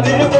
나를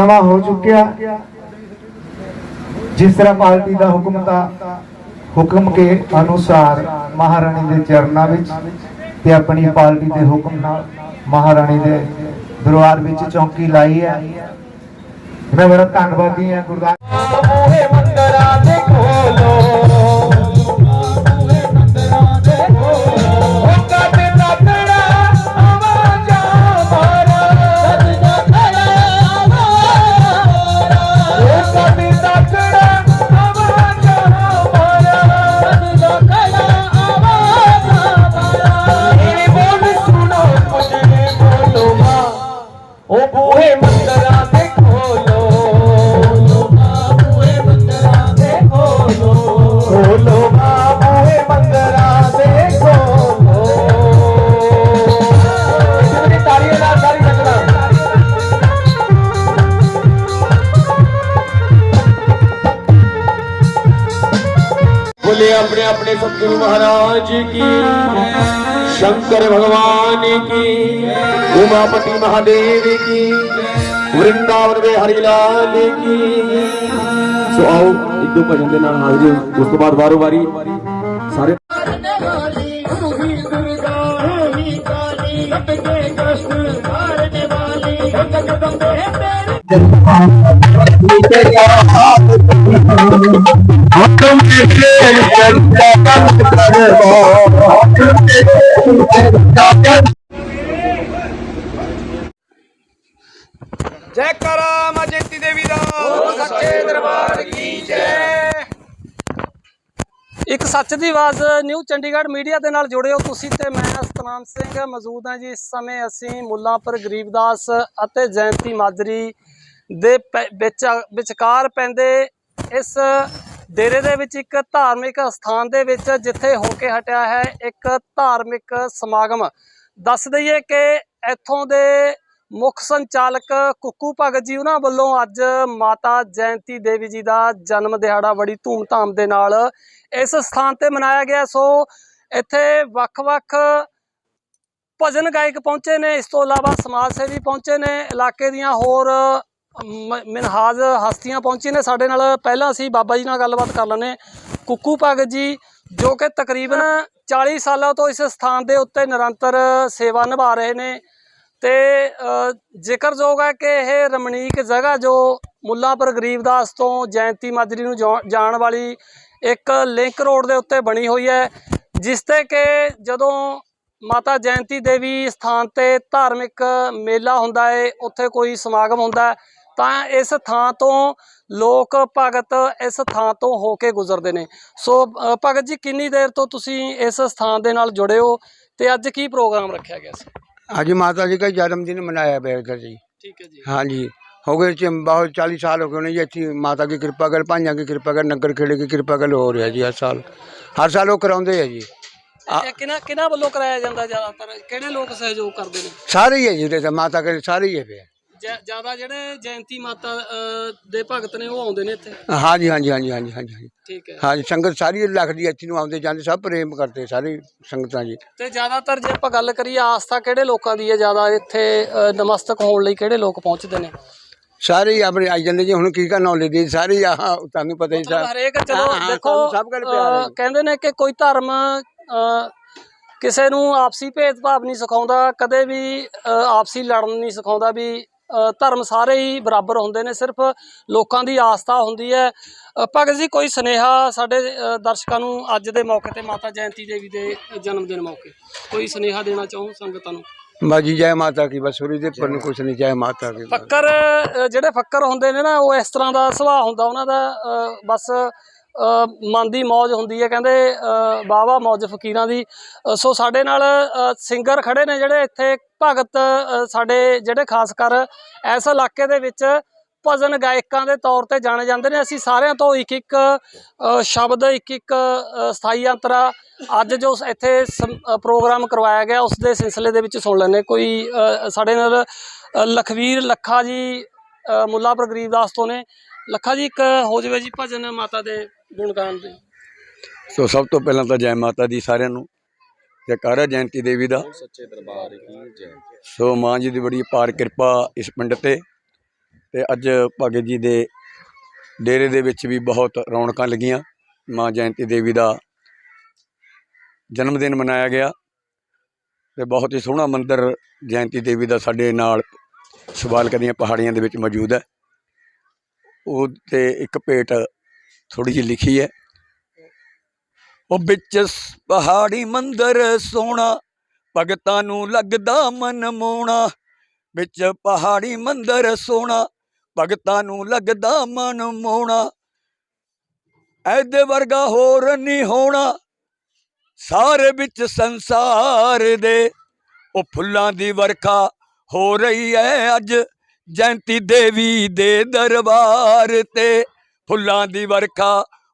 ਸਮਾਂ ਹੋ ਚੁੱਕਿਆ। ਜਿਸ ਤਰ੍ਹਾਂ ਪਾਰਟੀ ਦਾ ਹੁਕਮ ਦਾ ਹੁਕਮ ਕੇ ਅਨੁਸਾਰ ਮਹਾਰਾਣੀ ਦੇ ਚਰਨਾਂ ਵਿੱਚ ਤੇ ਆਪਣੀ ਪਾਰਟੀ ਦੇ ਹੁਕਮ ਨਾਲ ਮਹਾਰਾਣੀ ਦੇ ਦਰਬਾਰ ਵਿੱਚ ਚੌਂਕੀ ਲਾਈ ਹੈ। ਮੈਂ ਬੜਾ ਧੰਨਵਾਦੀ ਹਾਂ ਗੁਰਦਾਸ। बोले अपने अपने सतगुरु महाराज की शंकर भगवान की उमापति महादेव की वृंदावन में हरिलाल की ਸੋ ਆਓ ਇੱਕ ਦੋ ਭਜਨ ਦੇ ਨਾਲ ਹਾਜ਼ਰੀ ਉਸ ਤੋਂ ਬਾਅਦ ਵਾਰੋ ਵਾਰੀ ਸਾਰੇ ਜੈ ਕਰਾ ਮਾ ਦੇਵੀ ਦਾ ਸੱਚੇ ਦਰਬਾਰ ਕੀ ਜੈ ਇੱਕ ਸੱਚ ਦੀ ਆਵਾਜ਼ ਨਿਊ ਚੰਡੀਗੜ੍ਹ ਮੀਡੀਆ ਦੇ ਨਾਲ ਜੁੜੇ ਹੋ ਤੁਸੀਂ ਤੇ ਮੈਂ ਸਤਨਾਮ ਸਿੰਘ ਮੌਜੂਦ ਹਾਂ ਜੀ ਇਸ ਸਮੇਂ ਅਸੀਂ ਮੁੱਲਾਂਪੁਰ ਗਰੀਬਦਾਸ ਅਤੇ ਜੈਂਤੀ ਮਾਜਰੀ ਦੇ ਵਿੱਚ ਵਿਚਕਾਰ ਪੈਂਦੇ ਇਸ ਡੇਰੇ ਦੇ ਵਿੱਚ ਇੱਕ ਧਾਰਮਿਕ ਸਥਾਨ ਦੇ ਵਿੱਚ ਜਿੱਥੇ ਹੋ ਕੇ ਹਟਿਆ ਹੈ ਇੱਕ ਧਾਰਮਿਕ ਸਮਾਗਮ। ਦੱਸ ਦਈਏ ਕਿ ਇੱਥੋਂ ਦੇ ਮੁੱਖ ਸੰਚਾਲਕ ਕੁੱਕੂ ਭਗਤ ਜੀ ਉਹਨਾਂ ਵੱਲੋਂ ਅੱਜ ਮਾਤਾ ਜੈਂਤੀ ਦੇਵੀ ਜੀ ਦਾ ਜਨਮ ਦਿਹਾੜਾ ਬੜੀ ਧੂਮਧਾਮ ਦੇ ਨਾਲ ਇਸ ਸਥਾਨ ਤੇ ਮਨਾਇਆ ਗਿਆ। ਸੋ ਇੱਥੇ ਵੱਖ-ਵੱਖ ਭਜਨ ਗਾਇਕ ਪਹੁੰਚੇ ਨੇ, ਇਸ ਤੋਂ ਇਲਾਵਾ ਸਮਾਜ ਸੇਵੀ ਪਹੁੰਚੇ ਨੇ, ਇਲਾਕੇ ਦੀਆਂ ਹੋਰ ਮਨਹਾਜ ਹਸਤੀਆਂ ਪਹੁੰਚੀ ਨੇ ਸਾਡੇ ਨਾਲ। ਪਹਿਲਾਂ ਅਸੀਂ ਬਾਬਾ ਜੀ ਨਾਲ ਗੱਲਬਾਤ ਕਰ ਲੈਂਦੇ ਕੁੱਕੂ ਭਗਤ ਜੀ, ਜੋ ਕਿ ਤਕਰੀਬਨ 40 ਸਾਲਾਂ ਤੋਂ ਇਸ ਸਥਾਨ ਦੇ ਉੱਤੇ ਨਿਰੰਤਰ ਸੇਵਾ ਨਿਭਾ ਰਹੇ ਨੇ। ਤੇ ਜ਼ਿਕਰਯੋਗ ਹੈ ਕਿ ਇਹ ਰਮਣੀਕ ਜਗ੍ਹਾ ਜੋ ਮੁੱਲਾਂਪੁਰ ਗਰੀਬਦਾਸ ਤੋਂ ਜੈਂਤੀ ਮਾਜਰੀ ਨੂੰ ਜਾ- ਜਾਣ ਵਾਲੀ ਇੱਕ ਲਿੰਕ ਰੋਡ ਦੇ ਉੱਤੇ ਬਣੀ ਹੋਈ ਹੈ, ਜਿਸ ਤੇ ਕਿ ਜਦੋਂ ਮਾਤਾ ਜੈਂਤੀ ਦੇਵੀ ਸਥਾਨ ਤੇ ਧਾਰਮਿਕ ਮੇਲਾ ਹੁੰਦਾ ਹੈ, ਉੱਥੇ ਕੋਈ ਸਮਾਗਮ ਹੁੰਦਾ ਹੈ ਤਾਂ ਇਸ ਥਾਂ ਤੋਂ ਲੋਕ ਭਗਤ ਇਸ ਥਾਂ ਤੋਂ ਹੋ ਕੇ ਗੁਜ਼ਰਦੇ ਨੇ। ਸੋ ਭਗਤ ਜੀ ਕਿੰਨੀ ਦੇਰ ਤੋਂ ਤੁਸੀਂ ਇਸ ਸਥਾਨ ਦੇ ਨਾਲ ਜੁੜੇ ਹੋ ਤੇ ਅੱਜ ਕੀ ਪ੍ਰੋਗਰਾਮ ਰੱਖਿਆ ਗਿਆ ਸੀ? ਅੱਜ ਮਾਤਾ ਜੀ ਦਾ ਜਨਮ ਦਿਨ ਮਨਾਇਆ ਬੈਠਾ ਜੀ। ਠੀਕ ਹੈ ਜੀ। हाँ जी हो गए जी, बहुत चालीस साल हो गए उन्हें जी अच्छी माता की कृपा कर भाइयों की कृपा कर नंगर खेड़े की कृपा कर हो रहा जी हर साल हर साल वो ਆ- ਜੀ। ਕਿਹਨਾਂ ਕਿਹਨਾਂ ਵੱਲੋਂ ਕਰਾਇਆ ਜਾਂਦਾ ਜ਼ਿਆਦਾਤਰ? ਕਿਹੜੇ ਲੋਕ ਸਹਿਯੋਗ ਕਰਦੇ ਨੇ? ਸਾਰੇ ਹੀ है जी जैसे माता के सारे ही है ਜ਼ਿਆਦਾ ਜਿਹੜੇ ਜੈਨਤੀ ਮਾਤਾ ਦੇ ਭਗਤ ਨੇ ਉਹ ਆਉਂਦੇ ਨੇ ਇੱਥੇ? ਹਾਂਜੀ ਹਾਂਜੀ ਹਾਂਜੀ ਹਾਂਜੀ ਹਾਂਜੀ ਠੀਕ ਹੈ। ਹਾਂਜੀ ਸੰਗਤ ਸਾਰੀ ਲੱਗਦੀ ਇੱਥੇ ਨੂੰ ਆਉਂਦੇ ਜਾਂਦੇ ਸਭ ਪ੍ਰੇਮ ਕਰਦੇ ਸਾਰੇ ਸੰਗਤਾਂ ਜੀ। ਤੇ ਜ਼ਿਆਦਾਤਰ ਜੇ ਆਪਾਂ ਗੱਲ ਕਰੀਏ ਆਸਥਾ ਕਿਹੜੇ ਲੋਕਾਂ ਦੀ ਹੈ? ਜ਼ਿਆਦਾ ਇੱਥੇ ਨਮਸਤਕ ਹੋਣ ਲਈ ਕਿਹੜੇ ਲੋਕ ਪਹੁੰਚਦੇ ਨੇ? ਸਾਰੇ ਹੀ ਆਪਣੇ ਆਈ ਜਾਂਦੇ ਜੀ ਹੁਣ ਕੀ ਕਰਨਾ ਨੌਲੇਜ ਦੇ ਸਾਰੇ ਆ ਤੁਹਾਨੂੰ ਪਤਾ ਹੀ ਸਰ ਹਰੇਕ ਚਲੋ ਦੇਖੋ ਕਹਿੰਦੇ ਨੇ ਕਿ ਕੋਈ ਧਰਮ ਕਿਸੇ ਨੂੰ ਆਪਸੀ ਭੇਦਭਾਵ ਨਹੀਂ ਸਿਖਾਉਂਦਾ ਕਦੇ ਵੀ ਆਪਸੀ ਲੜਨ ਨਹੀਂ ਸਿਖਾਉਂਦਾ ਵੀ ਧਰਮ ਸਾਰੇ ਹੀ ਬਰਾਬਰ ਹੁੰਦੇ ਨੇ ਸਿਰਫ ਲੋਕਾਂ ਦੀ ਆਸਥਾ ਹੁੰਦੀ ਹੈ ਭਗਤ ਜੀ ਕੋਈ ਸੁਨੇਹਾ ਸਾਡੇ ਦਰਸ਼ਕਾਂ ਨੂੰ ਅੱਜ ਦੇ ਮੌਕੇ ਤੇ ਮਾਤਾ ਜੈਂਤੀ ਦੇਵੀ ਦੇ ਜਨਮ ਦਿਨ ਮੌਕੇ ਕੋਈ ਸੁਨੇਹਾ ਦੇਣਾ ਚਾਹੋ ਸੰਗਤਾਂ ਨੂੰ ਬਾਜੀ ਜੈ ਮਾਤਾ ਕੀ ਬਸ ਦੇ ਪਰ ਨੂੰ ਕੁਛ ਨਹੀਂ ਜੈ ਮਾਤਾ ਕੀ। ਫੱਕਰ ਜਿਹੜੇ ਫੱਕਰ ਹੁੰਦੇ ਨੇ ਨਾ ਉਹ ਇਸ ਤਰ੍ਹਾਂ ਦਾ ਸੁਭਾਅ ਹੁੰਦਾ ਉਹਨਾਂ ਦਾ ਬਸ ਮਨ ਦੀ ਮौज ਹੁੰਦੀ ਹੈ ਕਹਿੰਦੇ ਬਾਵਾ ਮौज ਫਕੀਰਾਂ ਦੀ। ਸੋ ਸਾਡੇ ਨਾਲ ਸਿੰਗਰ ਖੜੇ ਨੇ ਜਿਹੜੇ ਇੱਥੇ ਭਗਤ ਸਾਡੇ ਜਿਹੜੇ ਖਾਸ ਕਰ ਇਸ ਇਲਾਕੇ ਦੇ ਵਿੱਚ ਭਜਨ ਗਾਇਕਾਂ ਦੇ ਤੌਰ ਤੇ ਜਾਣੇ ਜਾਂਦੇ ਨੇ। ਅਸੀਂ ਸਾਰਿਆਂ ਤੋਂ ਇੱਕ ਇੱਕ ਸ਼ਬਦ ਇੱਕ ਇੱਕ ਸਥਾਈ ਅੰਤਰਾ ਅੱਜ ਜੋ ਇੱਥੇ ਸਮ- ਪ੍ਰੋਗਰਾਮ ਕਰਵਾਇਆ ਗਿਆ ਉਸ ਦੇ ਸਿਲਸਿਲੇ ਦੇ ਵਿੱਚ ਸੁਣ ਲੈਂਦੇ ਕੋਈ ਸਾਡੇ ਨਾਲ ਲਖਵੀਰ ਲੱਖਾ ਜੀ ਅ, ਮੁੱਲਾਪੁਰ ਗਰੀਬਦਾਸ ਤੋਂ ਨੇ। ਲੱਖਾ ਜੀ ਇੱਕ ਹੋ ਜਾਵੇ ਜੀ ਭਜਨ ਮਾਤਾ ਦੇ ਗੁਣਗਾਨ ਦੇ। ਸੋ ਸਭ ਤੋਂ ਪਹਿਲਾਂ ਤਾਂ ਜੈ ਮਾਤਾ ਦੀ ਸਾਰਿਆਂ ਨੂੰ ਜੈਕਾਰਾ ਜੈਂਤੀ ਦੇਵੀ ਦਾ। ਸੱਚੇ ਦਰਬਾਰ ਕੀ ਜੈ ਸੋ ਮਾਂ ਜੀ ਦੀ ਬੜੀ ਅਪਾਰ ਕਿਰਪਾ ਇਸ ਪਿੰਡ ਤੇ ਤੇ ਅੱਜ ਭਗਤ ਜੀ ਦੇ ਡੇਰੇ ਦੇ ਵਿੱਚ ਵੀ ਬਹੁਤ ਰੌਣਕਾਂ ਲੱਗੀਆਂ। ਮਾਂ ਜੈਂਤੀ ਦੇਵੀ ਦਾ ਜਨਮ ਦਿਨ ਮਨਾਇਆ ਗਿਆ ਤੇ ਬਹੁਤ ਹੀ ਸੋਹਣਾ ਮੰਦਿਰ ਜੈਂਤੀ ਦੇਵੀ ਦਾ ਸਾਡੇ ਨਾਲ ਸਵਾਲਕ ਦੀਆਂ ਪਹਾੜੀਆਂ ਦੇ ਵਿੱਚ ਮੌਜੂਦ ਹੈ। ਉਹ ਤੇ ਇੱਕ ਭੇਟ ਥੋੜੀ ਜਿਹੀ ਲਿਖੀ ਹੈ। ਉਹ ਵਿੱਚ ਪਹਾੜੀ ਮੰਦਰ ਸੋਹਣਾ, ਭਗਤਾਂ ਨੂੰ ਲੱਗਦਾ ਮਨ ਮੋਣਾ ਵਿੱਚ ਪਹਾੜੀ ਮੰਦਰ ਸੋਹਣਾ, ਭਗਤਾਂ ਨੂੰ ਲੱਗਦਾ ਮਨ ਮੋਣਾ ਐਦੇ ਵਰਗਾ ਹੋਰ ਨਹੀਂ ਹੋਣਾ। ਸਾਰੇ ਵਿੱਚ ਸੰਸਾਰ ਦੇ, ਉਹ ਫੁੱਲਾਂ ਦੀ ਵਰਖਾ ਹੋ ਰਹੀ ਹੈ ਅੱਜ। ਜੈਂਤੀ ਦੇਵੀ ਦੇ ਦਰਬਾਰ ਤੇ ਫੁੱਲਾਂ ਦੀ ਵਰਖਾ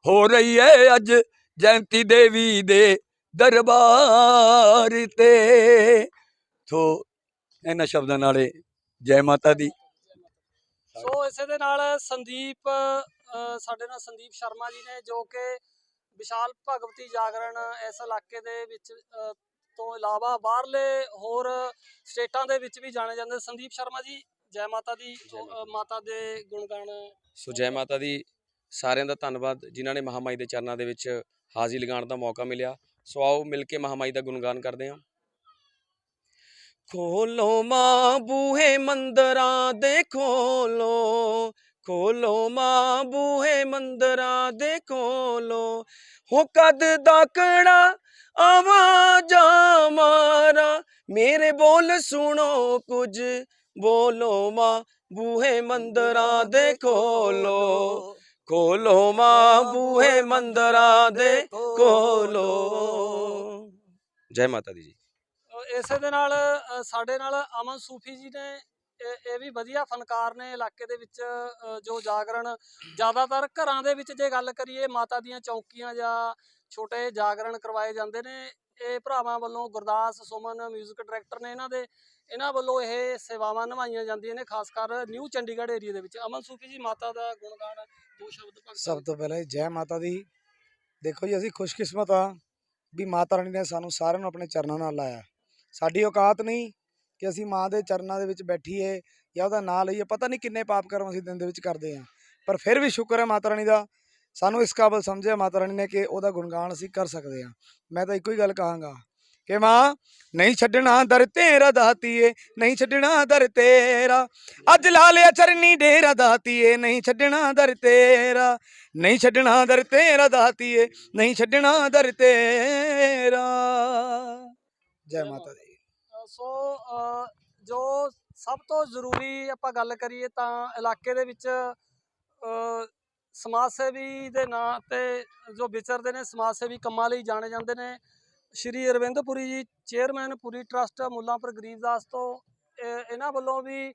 ਹੋ ਰਹੀ ਹੈ ਅੱਜ ਜੈਂਤੀ ਦੇਵੀ ਦੇ ਦਰਬਾਰ ਤੇ। ਸੋ ਇਹਨਾਂ ਸ਼ਬਦਾਂ ਨਾਲੇ ਜੈ ਮਾਤਾ ਦੀ। ਸੋ ਇਸੇ ਦੇ ਨਾਲ ਸੰਦੀਪ ਸਾਡੇ ਨਾਲ ਸੰਦੀਪ ਸ਼ਰਮਾ ਜੀ ਨੇ ਜੋ ਕਿ ਵਿਸ਼ਾਲ ਭਗਵਤੀ ਜਾਗਰਣ ਇਸ ਇਲਾਕੇ ਦੇ ਵਿੱਚ ਤੋਂ ਇਲਾਵਾ ਬਾਹਰਲੇ ਹੋਰ ਸਟੇਟਾਂ ਦੇ ਵਿੱਚ ਵੀ ਜਾਣੇ ਜਾਂਦੇ। ਸੰਦੀਪ ਸ਼ਰਮਾ ਜੀ ਜੈ ਮਾਤਾ ਦੀ ਮਾਤਾ ਦੇ ਗੁਣਗਾਨ ਸੋ ਜੈ ਮਾਤਾ ਦੀ ਸਾਰਿਆਂ ਦਾ ਧੰਨਵਾਦ, ਜਿਨ੍ਹਾਂ ਨੇ ਮਹਾਮਾਈ ਦੇ ਚਰਨਾਂ ਦੇ ਵਿੱਚ ਹਾਜ਼ਰੀ ਲਗਾਉਣ ਦਾ ਮੌਕਾ ਮਿਲਿਆ। ਸੋ ਆਓ ਮਿਲ ਕੇ ਮਹਾਮਾਈ ਦਾ ਗੁਣਗਾਨ ਕਰਦੇ ਹਾਂ। ਖੋਲੋ ਮਾਂ ਬੂਹੇ ਮੰਦਰਾਂ ਦੇ ਖੋਲੋ ਖੋਲੋ ਮਾਂ ਬੂਹੇ ਮੰਦਰਾਂ ਦੇ ਖੋਲੋ। ਹੋ ਕਦ ਆਵਾ ਜਾ ਮਾਰਾ, ਮੇਰੇ ਬੋਲ ਸੁਣੋ ਕੁਝ, ਬੋਲੋ ਮਾਂ ਬੂਹੇ ਮੰਦਰਾਂ ਦੇ ਖੋਲੋ। ਖੋਲੋ ਮਾਂ ਬੂਹੇ ਮੰਦਰਾਂ ਦੇ ਖੋਲੋ ਜੈ ਮਾਤਾ ਦੀ ਜੀ। ਇਸੇ ਦੇ ਨਾਲ ਸਾਡੇ ਨਾਲ ਅਮਨ ਸੂਫੀ ਜੀ ਨੇ ਇਹ ਵੀ ਵਧੀਆ ਫਨਕਾਰ ਨੇ ਇਲਾਕੇ ਦੇ ਵਿੱਚ ਜੋ ਜਾਗਰਣ ਜ਼ਿਆਦਾਤਰ ਘਰਾਂ ਦੇ ਵਿੱਚ ਜੇ ਗੱਲ ਕਰੀਏ, ਮਾਤਾ ਦੀਆਂ ਚੌਂਕੀਆਂ ਜਾਂ ਛੋਟੇ ਜਾਗਰਣ ਕਰਵਾਏ ਜਾਂਦੇ ਨੇ। ਇਹ ਭਰਾਵਾਂ ਵੱਲੋਂ ਗੁਰਦਾਸ ਸੁਮਨ 뮤직 ਡਾਇਰੈਕਟਰ ਨੇ ਇਹਨਾਂ ਦੇ ਇਹਨਾਂ ਵੱਲੋਂ ਇਹ ਸੇਵਾਵਾਂ ਨਿਭਾਈਆਂ ਜਾਂਦੀਆਂ ਨੇ, ਖਾਸ ਕਰ ਨਿਊ ਚੰਡੀਗੜ੍ਹ ਏਰੀਆ ਦੇ ਵਿੱਚ। ਅਮਨ ਸੂਫੀ ਜੀ, ਮਾਤਾ ਦਾ ਗੁਣਗਾਨ, ਦੋ ਸ਼ਬਦ ਭਗਤ ਸਭ ਤੋਂ ਪਹਿਲਾਂ ਜੀ, ਜੈ ਮਾਤਾ ਦੀ। ਦੇਖੋ ਜੀ, ਅਸੀਂ ਖੁਸ਼ਕਿਸਮਤ ਆ ਵੀ ਮਾਤਾ ਰਾਣੀ ਨੇ ਸਾਨੂੰ ਸਾਰਿਆਂ ਨੂੰ ਆਪਣੇ ਚਰਨਾਂ ਨਾਲ ਲਾਇਆ। ਸਾਡੀ ਔਕਾਤ ਨਹੀਂ ਕਿ ਅਸੀਂ ਮਾਂ ਦੇ ਚਰਨਾਂ ਦੇ ਵਿੱਚ ਬੈਠੀਏ ਜਾਂ ਉਹਦਾ ਨਾਂ ਲਈਏ। ਪਤਾ ਨਹੀਂ ਕਿੰਨੇ ਪਾਪ ਕਰਮ ਅਸੀਂ ਦਿਨ ਦੇ ਵਿੱਚ ਕਰਦੇ ਹਾਂ। ਪਰ ਫਿਰ ਵੀ ਸ਼ੁਕਰ ਹੈ ਮਾਤਾ ਰਾਣੀ ਦਾ। ਸਾਨੂੰ ਇਸ ਕਾਬਲ ਸਮਝਿਆ ਮਾਤਾ ਰਾਣੀ ਨੇ ਕਿ ਉਹਦਾ ਗੁਣਗਾਨ ਅਸੀਂ ਕਰ ਸਕਦੇ ਹਾਂ। ਮੈਂ ਤਾਂ ਇੱਕੋ ਹੀ ਗੱਲ ਕਹਾਂਗਾ। ਕਿ ਮਾਂ ਨਹੀਂ ਛੱਡਣਾ ਦਰ ਤੇਰਾ ਦਾਤੀਏ ਨਹੀਂ ਛੱਡਣਾ ਦਰ ਤੇਰਾ। ਅੱਜ ਲਾ ਲਿਆ ਚਰਨੀ ਡੇਰਾ ਦਾਤੀਏ ਨਹੀਂ ਛੱਡਣਾ ਦਰ ਤੇਰਾ। ਨਹੀਂ ਛੱਡਣਾ ਦਰ ਤੇਰਾ ਦਾਤੀਏ ਨਹੀਂ ਛੱਡਣਾ ਦਰ ਤੇਰਾ। ਜੈ ਮਾਤਾ ਦੀ। ਸੋ ਜੋ ਸਭ ਤੋਂ ਜ਼ਰੂਰੀ ਆਪਾਂ ਗੱਲ ਕਰੀਏ ਤਾਂ ਇਲਾਕੇ ਦੇ ਵਿੱਚ ਸਮਾਜ ਸੇਵੀ ਦੇ ਨਾਂ ਤੇ ਜੋ ਵਿਚਰਦੇ ਨੇ ਸਮਾਜ ਸੇਵੀ ਕੰਮਾਂ ਲਈ ਜਾਣੇ ਜਾਂਦੇ ਨੇ। ਸ਼੍ਰੀ ਅਰਵਿੰਦ ਪੁਰੀ ਜੀ ਚੇਅਰਮੈਨ ਪੁਰੀ ਟਰਸਟ ਮੁੱਲਾਂਪੁਰ ਗਰੀਬਦਾਸ ਤੋਂ ਇਹਨਾਂ ਵੱਲੋਂ ਵੀ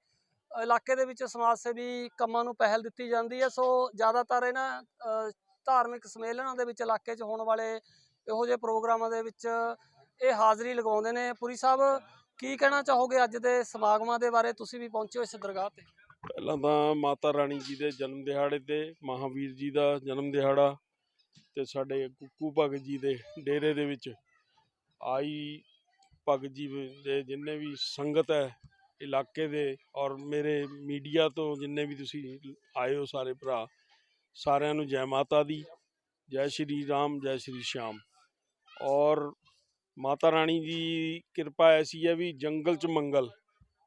ਇਲਾਕੇ ਦੇ ਵਿੱਚ ਸਮਾਜ ਸੇਵੀ ਕੰਮਾਂ ਨੂੰ ਪਹਿਲ ਦਿੱਤੀ ਜਾਂਦੀ ਹੈ। ਸੋ ਜ਼ਿਆਦਾਤਰ ਇਹਨਾਂ ਧਾਰਮਿਕ ਸੰਮੇਲਨਾਂ ਦੇ ਵਿੱਚ ਇਲਾਕੇ 'ਚ ਹੋਣ ਵਾਲੇ ਇਹੋ ਜਿਹੇ ਪ੍ਰੋਗਰਾਮਾਂ ਦੇ ਵਿੱਚ ਇਹ ਹਾਜ਼ਰੀ ਲਗਾਉਂਦੇ ਨੇ। ਪੁਰੀ ਸਾਹਿਬ, ਕੀ ਕਹਿਣਾ ਚਾਹੋਗੇ ਅੱਜ ਦੇ ਸਮਾਗਮਾਂ ਦੇ ਬਾਰੇ? ਤੁਸੀਂ ਵੀ ਪਹੁੰਚੇ ਹੋ ਇਸ ਦਰਗਾਹ ਤੇ। ਪਹਿਲਾਂ ਤਾਂ ਮਾਤਾ ਰਾਣੀ ਜੀ ਦੇ ਜਨਮ ਦਿਹਾੜੇ ਤੇ, ਮਹਾਵੀਰ ਜੀ ਦਾ ਜਨਮ ਦਿਹਾੜਾ ਤੇ ਸਾਡੇ ਕੁੱਕੂ ਭਗਤ ਜੀ ਦੇ ਡੇਰੇ ਦੇ ਵਿੱਚ ਆਈ ਭਗਤ ਜੀ ਦੇ ਜਿੰਨੇ ਵੀ ਸੰਗਤ ਹੈ, ਇਲਾਕੇ ਦੇ ਔਰ ਮੇਰੇ ਮੀਡੀਆ ਤੋਂ ਜਿੰਨੇ ਵੀ ਤੁਸੀਂ ਆਏ ਹੋ ਸਾਰੇ ਭਰਾ, ਸਾਰਿਆਂ ਨੂੰ ਜੈ ਮਾਤਾ ਦੀ, ਜੈ ਸ਼੍ਰੀ ਰਾਮ, ਜੈ ਸ਼੍ਰੀ ਸ਼ਾਮ। ਔਰ ਮਾਤਾ ਰਾਣੀ ਦੀ ਕਿਰਪਾ ਐਸੀ ਹੈ ਵੀ ਜੰਗਲ 'ਚ ਮੰਗਲ।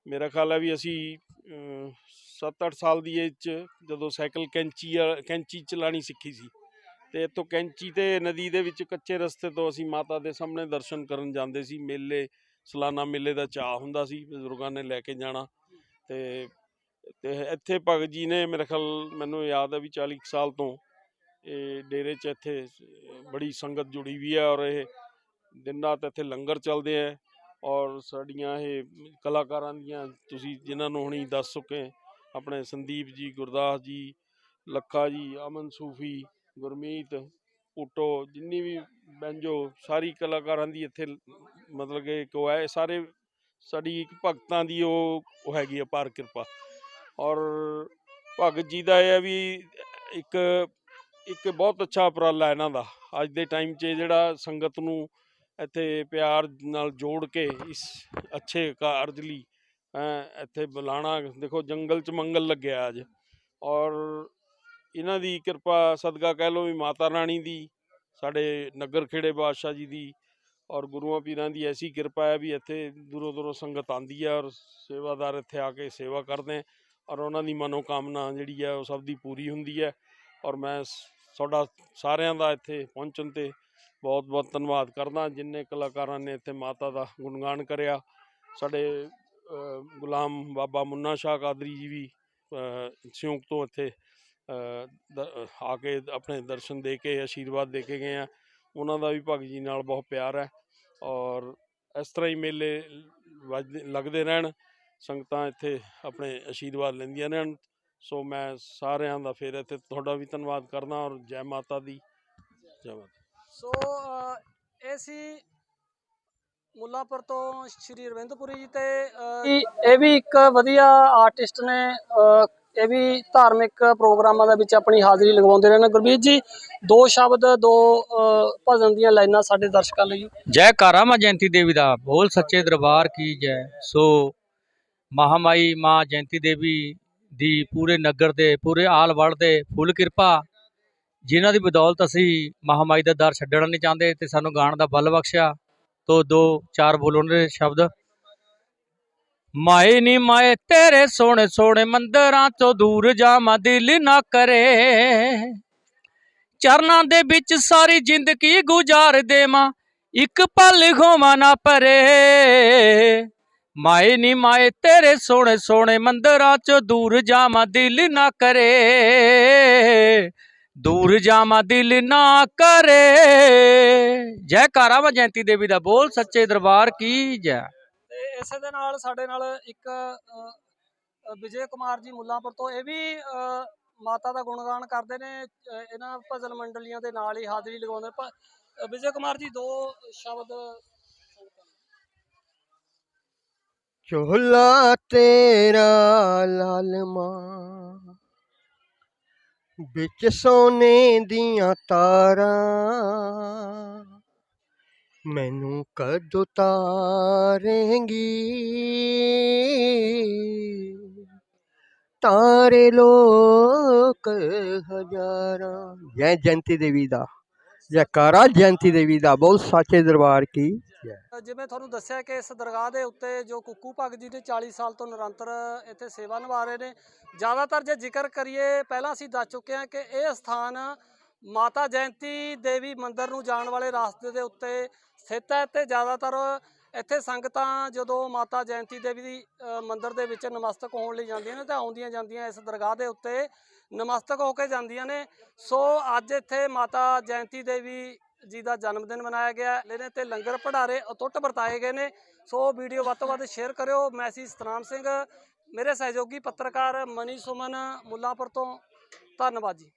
ਮੇਰਾ ਖਿਆਲ ਹੈ ਵੀ ਅਸੀਂ 7-8 ਸਾਲ ਦੀ ਏਜ 'ਚ ਜਦੋਂ ਸਾਈਕਲ ਕੈਂਚੀ ਆ- ਕੈਂਚੀ ਚਲਾਣੀ ਸਿੱਖੀ ਸੀ। ਤੇ ਇੱਥੋਂ ਕੈਂਚੀ ਤੇ ਨਦੀ ਦੇ ਵਿੱਚ ਕੱਚੇ ਰਸਤੇ ਤੋਂ ਅਸੀਂ ਮਾਤਾ ਦੇ ਸਾਹਮਣੇ ਦਰਸ਼ਨ ਕਰਨ ਜਾਂਦੇ ਸੀ। ਮੇਲੇ, ਸਲਾਨਾ ਮੇਲੇ ਦਾ ਚਾਹ ਹੁੰਦਾ ਸੀ, ਬਜ਼ੁਰਗਾਂ ਨੇ ਲੈ ਕੇ ਜਾਣਾ। ਤੇ ਤੇ ਇੱਥੇ ਭਗਤ ਜੀ ਨੇ ਮੇਰੇ ਖਿਆਲ ਮੈਨੂੰ ਯਾਦ ਹੈ ਵੀ 40 ਕੁ ਸਾਲ ਤੋਂ ਇਹ ਡੇਰੇ 'ਚ ਇੱਥੇ ਬੜੀ ਸੰਗਤ ਜੁੜੀ ਵੀ ਹੈ ਔਰ ਇਹ ਦਿਨ ਰਾਤ ਇੱਥੇ ਲੰਗਰ ਚੱਲਦੇ ਹੈ ਔਰ ਸਾਡੀਆਂ ਇਹ ਕਲਾਕਾਰਾਂ ਦੀਆਂ ਤੁਸੀਂ ਜਿਨ੍ਹਾਂ ਨੂੰ ਹੁਣੀ ਦੱਸ ਚੁੱਕੇ ਆਪਣੇ ਸੰਦੀਪ ਜੀ, ਗੁਰਦਾਸ ਜੀ, ਲੱਖਾ ਜੀ, ਅਮਨ ਸੂਫੀ ਗੁਰਮੀਤ ਊਟੋ ਜਿੰਨੀ ਵੀ ਬੈਂਜੋ, ਸਾਰੀ ਕਲਾਕਾਰਾਂ ਦੀ ਇੱਥੇ ਮਤਲਬ ਕਿ ਇੱਕ ਉਹ ਹੈ, ਇਹ ਸਾਰੇ ਸਾਡੀ ਇੱਕ ਭਗਤਾਂ ਦੀ ਉਹ ਉਹ ਹੈਗੀ ਅਪਾਰ ਕਿਰਪਾ। ਔਰ ਭਗਤ ਜੀ ਦਾ ਇਹ ਹੈ ਵੀ ਇੱਕ ਇੱਕ ਬਹੁਤ ਅੱਛਾ ਉਪਰਾਲਾ ਇਹਨਾਂ ਦਾ। ਅੱਜ ਦੇ ਟਾਈਮ 'ਚ ਜਿਹੜਾ ਸੰਗਤ ਨੂੰ ਇੱਥੇ ਪਿਆਰ ਨਾਲ ਜੋੜ ਕੇ ਇਸ ਅੱਛੇ ਕਾਰਜ ਲਈ ਇੱਥੇ ਬੁਲਾਣਾ, ਦੇਖੋ ਜੰਗਲ 'ਚ ਮੰਗਲ ਲੱਗਿਆ ਅੱਜ। ਔਰ ਇਹਨਾਂ ਦੀ ਕਿਰਪਾ ਸਦਕਾ ਕਹਿ ਲਓ ਵੀ ਮਾਤਾ ਰਾਣੀ ਦੀ ਸਾਡੇ ਨਗਰ ਖੇੜੇ ਬਾਦਸ਼ਾਹ ਜੀ ਦੀ ਔਰ ਗੁਰੂਆਂ ਪੀਰਾਂ ਦੀ ਐਸੀ ਕਿਰਪਾ ਹੈ ਵੀ ਇੱਥੇ ਦੂਰੋਂ ਦੂਰੋਂ ਸੰਗਤ ਆਂਦੀ ਹੈ ਔਰ ਸੇਵਾਦਾਰ ਇੱਥੇ ਆ ਕੇ ਸੇਵਾ ਕਰਦੇ ਔਰ ਉਹਨਾਂ ਦੀ ਮਨੋਕਾਮਨਾ ਜਿਹੜੀ ਹੈ ਉਹ ਸਭ ਦੀ ਪੂਰੀ ਹੁੰਦੀ ਹੈ ਔਰ ਮੈਂ ਤੁਹਾਡਾ ਸਾਰਿਆਂ ਦਾ ਇੱਥੇ ਪਹੁੰਚਣ ਤੇ ਬਹੁਤ ਬਹੁਤ ਧੰਨਵਾਦ ਕਰਦਾ ਜਿੰਨੇ ਕਲਾਕਾਰਾਂ ਨੇ ਇੱਥੇ ਮਾਤਾ ਦਾ ਗੁਣਗਾਨ ਕਰਿਆ ਸਾਡੇ ਗੁਲਾਮ ਬਾਬਾ ਮੁੰਨਾ ਸ਼ਾਹ ਕਾਦਰੀ ਜੀ ਵੀ ਅ, ਸਿਉਂਕ ਤੋਂ ਇੱਥੇ ਆ ਕੇ ਆਪਣੇ ਦਰਸ਼ਨ ਦੇ ਕੇ ਆਸ਼ੀਰਵਾਦ ਦੇ ਕੇ ਗਏ ਆ। ਉਹਨਾਂ ਦਾ ਵੀ ਭਗਤ ਜੀ ਨਾਲ ਬਹੁਤ ਪਿਆਰ ਹੈ ਔਰ ਇਸ ਤਰ੍ਹਾਂ ਹੀ ਮੇਲੇ ਵੱਜਦੇ ਲੱਗਦੇ ਰਹਿਣ। ਸੰਗਤਾਂ ਇੱਥੇ ਆਪਣੇ ਆਸ਼ੀਰਵਾਦ ਲੈਂਦੀਆਂ ਰਹਿਣ। ਸੋ ਮੈਂ ਸਾਰਿਆਂ ਦਾ ਫਿਰ ਇੱਥੇ ਤੁਹਾਡਾ ਵੀ ਧੰਨਵਾਦ ਕਰਦਾ ਔਰ ਜੈ ਮਾਤਾ ਦੀ। ਜੈ ਮਾਤਾ ਸੋ ਇਹ ਸੀ ਮੁੱਲਾਂਪੁਰ ਤੋਂ ਸ਼੍ਰੀ ਅਰਵਿੰਦਪੁਰੀ ਜੀ ਤੇ ਇਹ ਵੀ ਇੱਕ ਵਧੀਆ ਆਰਟਿਸਟ ਨੇ ਇਹ ਵੀ ਧਾਰਮਿਕ ਪ੍ਰੋਗਰਾਮਾਂ ਦੇ ਵਿੱਚ ਆਪਣੀ ਹਾਜ਼ਰੀ ਲਗਵਾਉਂਦੇ ਰਹਿੰਦੇ ਗੁਰਬੀਰ ਜੀ, ਦੋ ਸ਼ਬਦ, ਦੋ ਭਜਨ ਦੀਆਂ ਲਾਈਨਾਂ ਸਾਡੇ ਦਰਸ਼ਕਾਂ ਲਈ। ਜੈਕਾਰਾ ਮਾਂ ਜਯੰਤੀ ਦੇਵੀ ਦਾ, ਬੋਲ ਸੱਚੇ ਦਰਬਾਰ ਕੀ ਜੈ। ਸੋ ਮਹਾਮਾਈ ਮਾਂ ਜਯੰਤੀ ਦੇਵੀ ਦੀ ਪੂਰੇ ਨਗਰ ਦੇ, ਪੂਰੇ ਆਲ ਵਰਲਡ ਦੇ ਫੁੱਲ ਕਿਰਪਾ, ਜਿਨ੍ਹਾਂ ਦੀ ਬਦੌਲਤ ਅਸੀਂ ਮਹਾਮਾਈ ਦਾ ਦਰ ਛੱਡਣਾ ਨਹੀਂ ਚਾਹੁੰਦੇ ਤੇ ਸਾਨੂੰ ਗਾਣ ਦਾ ਬਲ ਬਖਸ਼ਿਆ। ਤੋ ਦੋ, ਚਾਰ ਬੋਲਣ ਦੇ ਸ਼ਬਦ। ਮਾਏ ਨੀ ਮਾਏ, ਤੇਰੇ ਸੋਹਣੇ ਸੋਹਣੇ ਮੰਦਰਾਂ ਤੋਂ ਦੂਰ ਜਾਵਾਂ ਦਿਲ ਨਾ ਕਰੇ। ਚਰਨਾਂ ਦੇ ਵਿੱਚ ਸਾਰੀ ਜ਼ਿੰਦਗੀ ਗੁਜ਼ਾਰ ਦੇਵਾਂ, ਇੱਕ ਪਲ ਹੋਵਾਂ ਨਾ ਪਰੇ। ਮਾਏ ਨੀ ਮਾਏ, ਤੇਰੇ ਸੋਹਣੇ ਸੋਹਣੇ ਮੰਦਰਾਂ ਚੋਂ ਦੂਰ ਜਾਵਾਂ ਦਿਲ ਨਾ ਕਰੇ। ਦੂਰ ਜਾਵਾਂ ਦਿਲ ਨਾ ਕਰੇ। ਜੈਕਾਰਾ ਵਾ ਜਯੰਤੀ ਦੇਵੀ ਦਾ ਬੋਲ, ਸੱਚੇ ਦਰਬਾਰ ਕੀ ਜੈ। ਇਸੇ ਦੇ ਨਾਲ ਸਾਡੇ ਨਾਲ ਇੱਕ ਵਿਜੇ ਕੁਮਾਰ ਜੀ ਮੁੱਲਾਂਪੁਰ ਤੋਂ, ਇਹ ਵੀ ਮਾਤਾ ਦਾ ਗੁਣਗਾਨ ਕਰਦੇ ਨੇ ਇਹਨਾਂ ਭਜਨ ਮੰਡਲੀਆਂ ਦੇ ਨਾਲ ਹੀ ਹਾਜ਼ਰੀ ਲਗਾਉਂਦੇ ਨੇ। ਵਿਜੇ ਕੁਮਾਰ ਜੀ, ਦੋ ਸ਼ਬਦ ਚੋਲਾ ਤੇਰਾ ਲਾਲਮਾ ਵਿੱਚ ਸੋਨੇ ਦੀਆਂ ਤਾਰਾਂ ਮੈਨੂੰ ਕਦੋਂ ਤਾਰੇਂਗੀ ਤਾਰੇ ਲੋਕ ਹਜ਼ਾਰਾਂ। ਜੈ ਜਯੰਤੀ ਦੇਵੀ ਦਾ। ਜੈਕਾਰਾ ਜਯੰਤੀ ਦੇਵੀ ਦਾ। ਬਹੁਤ ਸਾਚੇ ਦਰਬਾਰ ਕੀ ਜਿਵੇਂ ਤੁਹਾਨੂੰ ਦੱਸਿਆ ਕਿ ਇਸ ਦਰਗਾਹ ਦੇ ਉੱਤੇ ਜੋ ਕੁੱਕੂ ਭਗਤ ਜੀ ਨੇ 40 ਸਾਲ ਤੋਂ ਨਿਰੰਤਰ ਇੱਥੇ ਸੇਵਾ ਨਿਭਾ ਰਹੇ ਨੇ, ਜ਼ਿਆਦਾਤਰ ਜੇ ਜ਼ਿਕਰ ਕਰੀਏ, ਪਹਿਲਾਂ ਅਸੀਂ ਦੱਸ ਚੁੱਕੇ ਹਾਂ ਕਿ ਇਹ ਸਥਾਨ ਮਾਤਾ ਜਯੰਤੀ ਦੇਵੀ ਮੰਦਿਰ ਨੂੰ ਜਾਣ ਵਾਲੇ ਰਸਤੇ ਦੇ ਉੱਤੇ ਸਥਿਤ ਹੈ ਤੇ ਜ਼ਿਆਦਾਤਰ ਇੱਥੇ ਸੰਗਤਾਂ ਜਦੋਂ ਮਾਤਾ ਜਯੰਤੀ ਦੇਵੀ ਦੀ ਅ, ਮੰਦਿਰ ਦੇ ਵਿੱਚ ਨਮਸਤਕ ਹੋਣ ਲਈ ਜਾਂਦੀਆਂ ਨੇ ਤਾਂ ਆਉਂਦੀਆਂ ਜਾਂਦੀਆਂ ਇਸ ਦਰਗਾਹ ਦੇ ਉੱਤੇ ਨਮਸਤਕ ਹੋ ਕੇ ਜਾਂਦੀਆਂ ਨੇ। ਸੋ ਅੱਜ ਇੱਥੇ ਮਾਤਾ ਜਯੰਤੀ ਦੇਵੀ ਜੀ ਦਾ ਜਨਮ ਦਿਨ ਮਨਾਇਆ ਗਿਆ। ਹੈ ਨੇ ਤੇ ਲੰਗਰ ਭੰਡਾਰੇ ਅਤੁੱਟ ਵਰਤਾਏ ਗਏ ਨੇ। ਸੋ ਵੀਡੀਓ ਵੱਧ ਤੋਂ ਵੱਧ ਸ਼ੇਅਰ ਕਰਿਓ। ਮੈਂ ਸੀ ਸਤਨਾਮ ਸਿੰਘ। ਮੇਰੇ ਸਹਿਯੋਗੀ ਪੱਤਰਕਾਰ ਮਨੀ ਸੁਮਨ ਮੁੱਲਾਪੁਰ ਤੋਂ। ਧੰਨਵਾਦ ਜੀ।